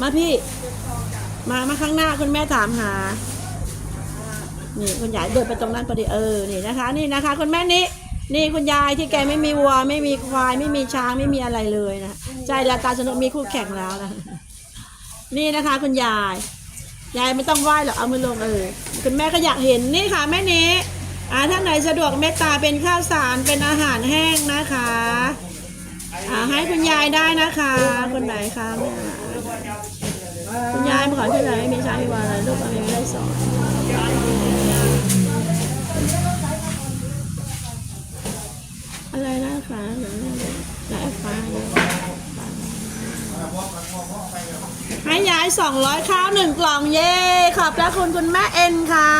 มาพี่ มามาข้างหน้าคุณแม่ถามหา นี่คุณยายเดินไปตรงนั้นพอดีเออ นี่นะคะ นี่นะคะคุณแม่นี่นี่คุณยายที่แกไม่มีวัว ไม่มีควาย ไม่มีช้างไม่มีอะไรเลยนะใจละตาสนุกมีคู่แข่งแล้วนะนี่นะคะ คุณยาย ยายไม่ต้องไหว้หรอกเอามือลงเออคุณแม่ก็อยากเห็นนี่ค่ะแม่นี้อ่าท่านไหนสะดวกเมตตาเป็นข้าวสารเป็นอาหารแห้งนะคะ ให้คุณยายได้นะคะ คนไหนคะแม่คุณยายมาขอช่วยหน่อยไม่มีช้างมีวาอะไรลูกอะไรไม่ได้สอนอะไรนะคะเดี๋ยวแม่ดูไหนฟ้าให้ยายสองร้อยข้าวหนึ่งกล่องเย่ขอบพระคุณคุณแม่เอ็นค่ะ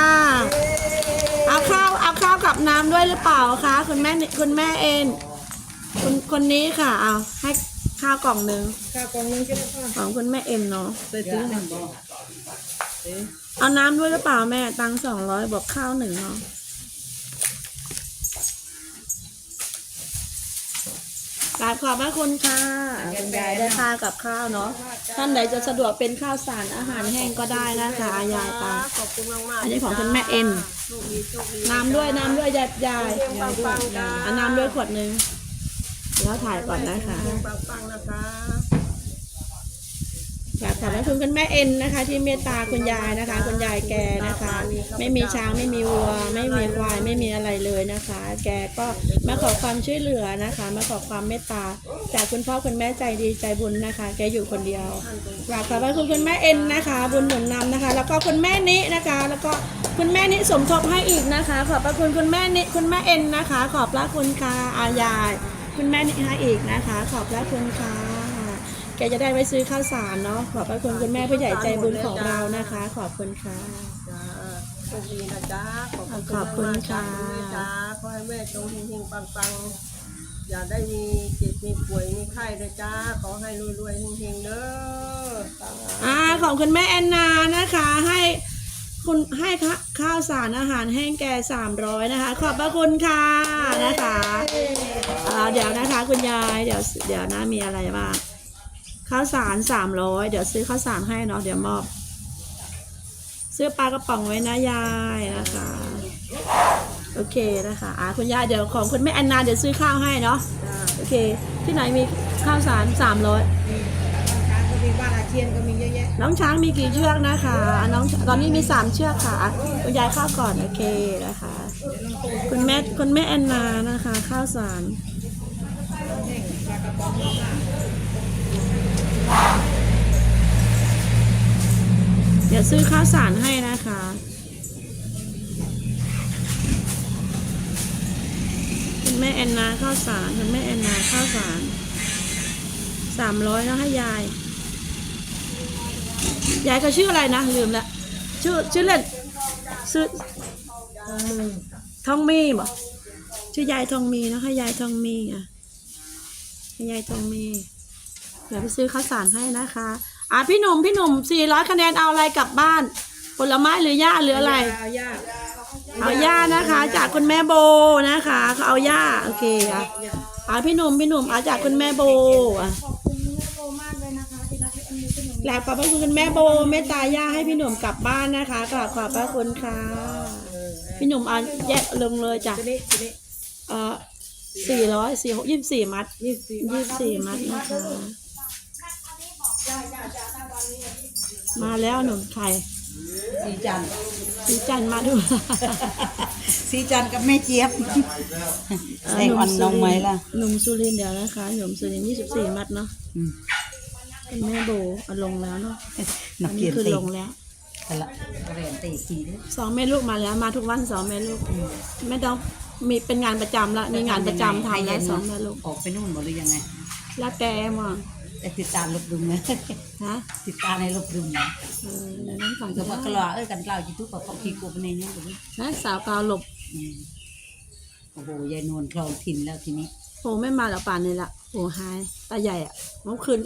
เอาข้าวเอาข้าวกับน้ำด้วยหรือเปล่าคะคุณแม่คุณแม่เอ็น คุณคนนี้ค่ะ เอาให้ข้าวกล่องหนึ่งข้าวกล่องนึงก็ได้พ่อของคุณแม่เอ็มเนาะใส่ถุงหนึ่งบ่เอาน้ำด้วยหรือเปล่าแม่ ตังสองร้อยบวกข้าวหนึ่งเนาะกราบขอบพระคุณค่ะคุณยายได้ข้าวกับข้าวเนาะท่านใดจะสะดวกเป็นข้าวสารอาหารแห้งก็ได้นะคะยายตาขอบคุณมากมากอันนี้ของคุณแม่เอ็นโชคดีโชคดีน้ำด้วยน้ำด้วยยายยายเพียงปังปังๆจ้าเอาน้ำด้วยขวดหนึ่ง แล้วถ่ายก่อนนะคะเพียงปังปังๆนะคะกราบขอบพระคุณคุณแม่เอ็นนะคะ ที่เมตตาคุณยายนะคะ คุณยายแกนะคะ ไม่มีช้างไม่มีวัว ไม่มีควายไม่มีอะไรเลยนะคะ แกก็มาขอความช่วยเหลือนะคะ มาขอความเมตตาจากคุณพ่อคุณแม่ใจดีใจบุญนะคะ แกอยู่คนเดียวกราบขอบพระคุณคุณแม่เอ็นนะคะ บุญหนุนนำนะคะ แล้วก็คุณแม่นินะคะ แล้วก็คุณแม่นิสมทบให้อีกนะคะ ขอบพระคุณคุณแม่นิคุณแม่เอ็นนะคะ ขอบพระคุณค่ะอายาย คุณแม่นิให้อีกนะคะ ขอบพระคุณค่ะ แกจะได้ไปซื้อข้าวสารเนาะ ขอบพระคุณคุณแม่ผู้ใหญ่ใจบุญของเรานะคะ ขอบคุณค่ะ จ้าโชคดีนะจ๊ะขอบคุณขอบคุณมากๆค่ะ แม่จ้าขอให้แม่จงเฮงๆปังๆ อย่าได้มีเจ็บมีป่วยมีไข้เลยจ้า ขอให้รวยๆเฮงๆเด้อสาธุอ่าของคุณแม่แอนนานะคะ ให้ คุณให้ข้าวสารอาหารแห้งแก่300นะคะ ขอบพระคุณค่ะนะคะเดี๋ยวนะคะ คุณยายเดี๋ยวเดี๋ยวนะมีอะไรบ้างข้าวสาร300เดี๋ยวซื้อข้าวสารให้เนาะเดี๋ยวมอบซื้อปลากระป๋องไว้นะยายนะคะโอเคนะคะอ่าคุณยายเดี๋ยวของคุณแม่อันนาเดี๋ยวซื้อข้าวให้เนาะโอเค ที่ไหนมีข้าวสาร300 บ้านอาเทียนก็มีเยอะแยะน้องช้างมีกี่เชือกนะคะอะน้องตอนนี้มีสามเชือกค่ะคุณยายข้าวก่อนโอเคนะคะ คุณแม่คุณแม่แอนนานะคะ ข้าวสารเดี๋ยวซื้อข้าวสารให้นะคะคุณแม่แอนนาข้าวสารคุณแม่แอนนาข้าวสารสามร้อยแล้วให้ยาย ยายเขาชื่ออะไรนะลืมละชื่อชื่อเล่นชื่อทองมีบ่ชื่อยายทองมีนะคะยายทองมีอะให้ยายทองมีเดี๋ยวไปซื้อข้าวสารให้นะคะ อะพี่หนุ่มพี่หนุ่มสี่ร้อยคะแนนเอาอะไรกลับบ้าน ผลไม้หรือหญ้าหรืออะไร เอาย่าเอาหญ้านะคะ จากคุณแม่โบนะคะเขาเอาหญ้าโอเคอะอะพี่หนุ่มพี่หนุ่มเอาจากคุณแม่โบอะขอบคุณแม่โบมากเลยนะคะที่รักและเอ็นดูขนมแล้วขอบพระคุณคุณแม่โบเมตตาย่าให้พี่หนุ่มกลับบ้านนะคะกราบขอบพระคุณค่ะ พี่หนุ่มเอาแยกลงเลยจ้ะทีนี้ทีนี้เอ่อสี่ร้อยสี่หกยี่สิบสี่มัดยี่สิบยี่สิบสี่มัดนะคะ มาแล้วหนุ่มไข่สีจันทร์สีจันทร์มาด้วยสีจันทร์กับแม่เจี๊ยบแดงอ่อนน้องไหมล่ะ หนุ่มสุรินทร์เดี๋ยวนะคะ หนุ่มสุรินยี่สิบสี่มัดเนาะ อืม คุณแม่โบเอาลงแล้วเนาะนัอักนเกีนี้ยนคือตีลงแล้วกันละเรียนตีทีด้วยสองแม่ลูกมาแล้วมาทุกวันสองแม่ลูกไม่ต้องมีเป็นงานประจำละมีงานประจำทำแล้วสองแม่ลูกออกไปนู่นหมดหรือยังไง แล้วแกมั่งแต่ติดตามลบดุมนะ ฮะติดตามในลบดุมนะเออเดี๋ยวนั้นก่อนก็ก็ว่าได้กลาเอ้ยกันกล่าวจิตุกับเขาขี้กลัวไปในนี้ตรงนี้นะสาวกาวหลบอืมโอ้โหยายนวลคลองทินแล้วทีนี้โหไม่มาแล้วป่านนี้ละโหหายตาใหญ่อะเมื่อคืน